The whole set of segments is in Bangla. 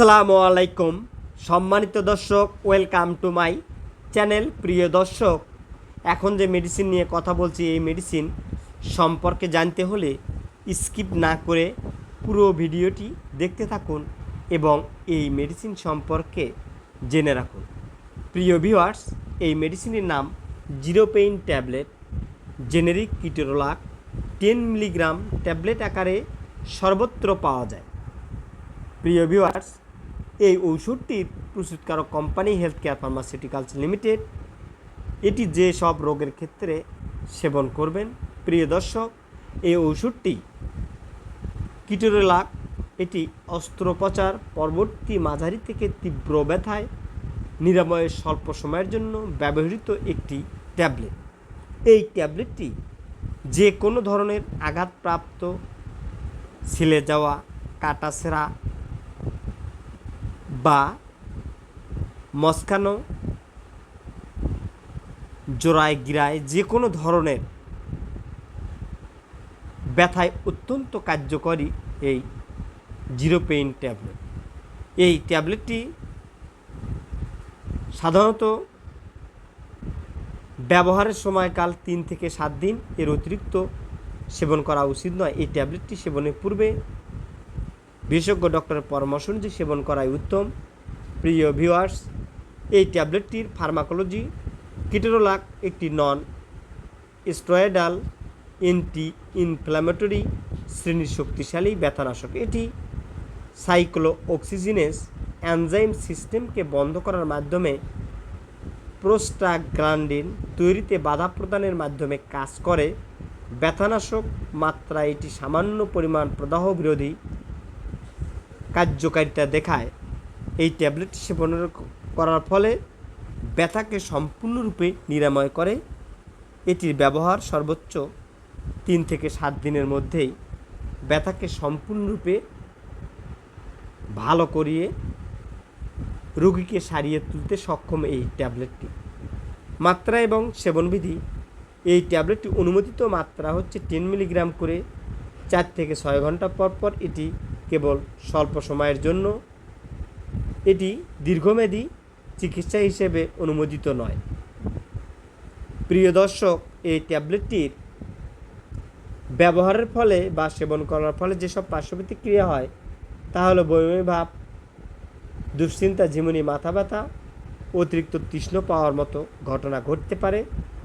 আসসালামু আলাইকুম। সম্মানিত দর্শক, ওয়েলকাম টু মাই চ্যানেল। প্রিয় দর্শক, এখন যে মেডিসিন নিয়ে কথা বলছি, এই মেডিসিন সম্পর্কে জানতে হলে স্কিপ না করে পুরো ভিডিওটি দেখতে থাকুন এবং এই মেডিসিন সম্পর্কে জেনে রাখুন। প্রিয় ভিউয়ার্স, এই মেডিসিনের নাম Zero Pain tablet, generic ketorolac ten milligram tablet আকারে সর্বত্র পাওয়া যায়। প্রিয় ভিউয়ার্স এই ওষুধটির প্রস্তুতকারক company Health Care Pharmaceuticals Limited. এটি যে সব রোগের ক্ষেত্রে সেবন করবেন। প্রিয় দর্শক, এই ওষুধটি কিটোরেলাক, এটি অস্ত্রোপচার পরবর্তী মাঝারি থেকে তীব্র ব্যথায় নিরাময়ের স্বল্প সময়ের জন্য ব্যবহৃত একটি ট্যাবলেট। এই ট্যাবলেটটি যে কোনো ধরনের আঘাতপ্রাপ্ত, ছিলে যাওয়া কাটাছেঁড়া বা মস্কানো জোড়ায় গিরায় যে কোনো ধরনের ব্যথায় অত্যন্ত কার্যকরী এই জিরো পেইন ট্যাবলেট। এই ট্যাবলেটটি সাধারণত ব্যবহারের সময়কাল তিন থেকে সাত দিন এর অতিরিক্ত সেবন করা উচিত নয়। এই ট্যাবলেটটি সেবনের পূর্বে বিশেষজ্ঞ ডক্টরের পরামর্শ অনুযায়ী সেবন করাই উত্তম। প্রিয় ভিউয়ার্স, এই ট্যাবলেটটির ফার্মাকোলজি কিটেরোলাক একটি নন স্টেরয়েডাল এন্টি ইনফ্ল্যামেটরি শ্রেণির শক্তিশালী ব্যথানাশক। এটি সাইক্লো অক্সিজিনেস অ্যানজাইম সিস্টেমকে বন্ধ করার মাধ্যমে প্রোস্টাগ্রান্ডিন তৈরিতে বাধা প্রদানের মাধ্যমে কাজ করে। ব্যথানাশক মাত্রা এটি সামান্য পরিমাণ প্রদাহ বিরোধী কার্যকারিতা দেখায়। এই ট্যাবলেট সেবন করার ফলে ব্যথাকে সম্পূর্ণরূপে নিরাময় করে। এটির ব্যবহার সর্বোচ্চ তিন থেকে সাত দিনের মধ্যেই ব্যথাকে সম্পূর্ণরূপে ভালো করিয়ে রোগীকে সারিয়ে তুলতে সক্ষম এই ট্যাবলেটটি। মাত্রা এবং সেবনবিধি। এই ট্যাবলেটটি অনুমোদিত মাত্রা হচ্ছে টেন মিলিগ্রাম করে চার থেকে ছয় ঘণ্টা পর পর এটি কেবল স্বল্প সময়ের জন্য, এটি দীর্ঘমেয়াদী চিকিৎসা হিসেবে অনুমোদিত নয়। প্রিয় দর্শক, এই ট্যাবলেটটির ব্যবহারের ফলে বা সেবন করার ফলে যেসব পার্শ্ব প্রতিক্রিয়া হয়, তা হলো বমি ভাব, দুশ্চিন্তা, ঝিমুনি, মাথা ব্যথা, অতিরিক্ত তৃষ্ণ পাওয়ার মতো ঘটনা ঘটতে পারে,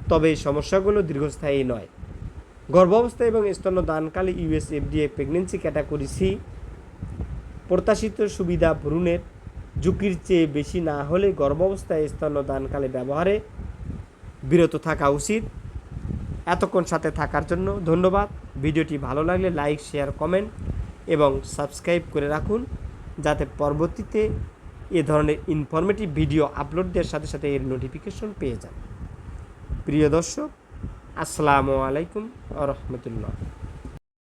তবে এই সমস্যাগুলো দীর্ঘস্থায়ী নয়। গর্ভাবস্থা এবং স্তন্যদানকালে US FDA pregnancy category C প্রত্যাশিত সুবিধা ভ্রূণের ঝুঁকির চেয়ে বেশি না হলে গর্ভাবস্থায় স্তন্যদানকালে ব্যবহারে বিরত থাকা উচিত। এতক্ষণ সাথে থাকার জন্য ধন্যবাদ। ভিডিওটি ভালো লাগলে লাইক, শেয়ার, কমেন্ট এবং সাবস্ক্রাইব করে রাখুন যাতে পরবর্তীতে এ ধরনের ইনফরমেটিভ ভিডিও আপলোড দেওয়ার সাথে সাথে এর নোটিফিকেশন পেয়ে যান। প্রিয় দর্শক, আসসালামু আলাইকুম রহমতুল্লাহ।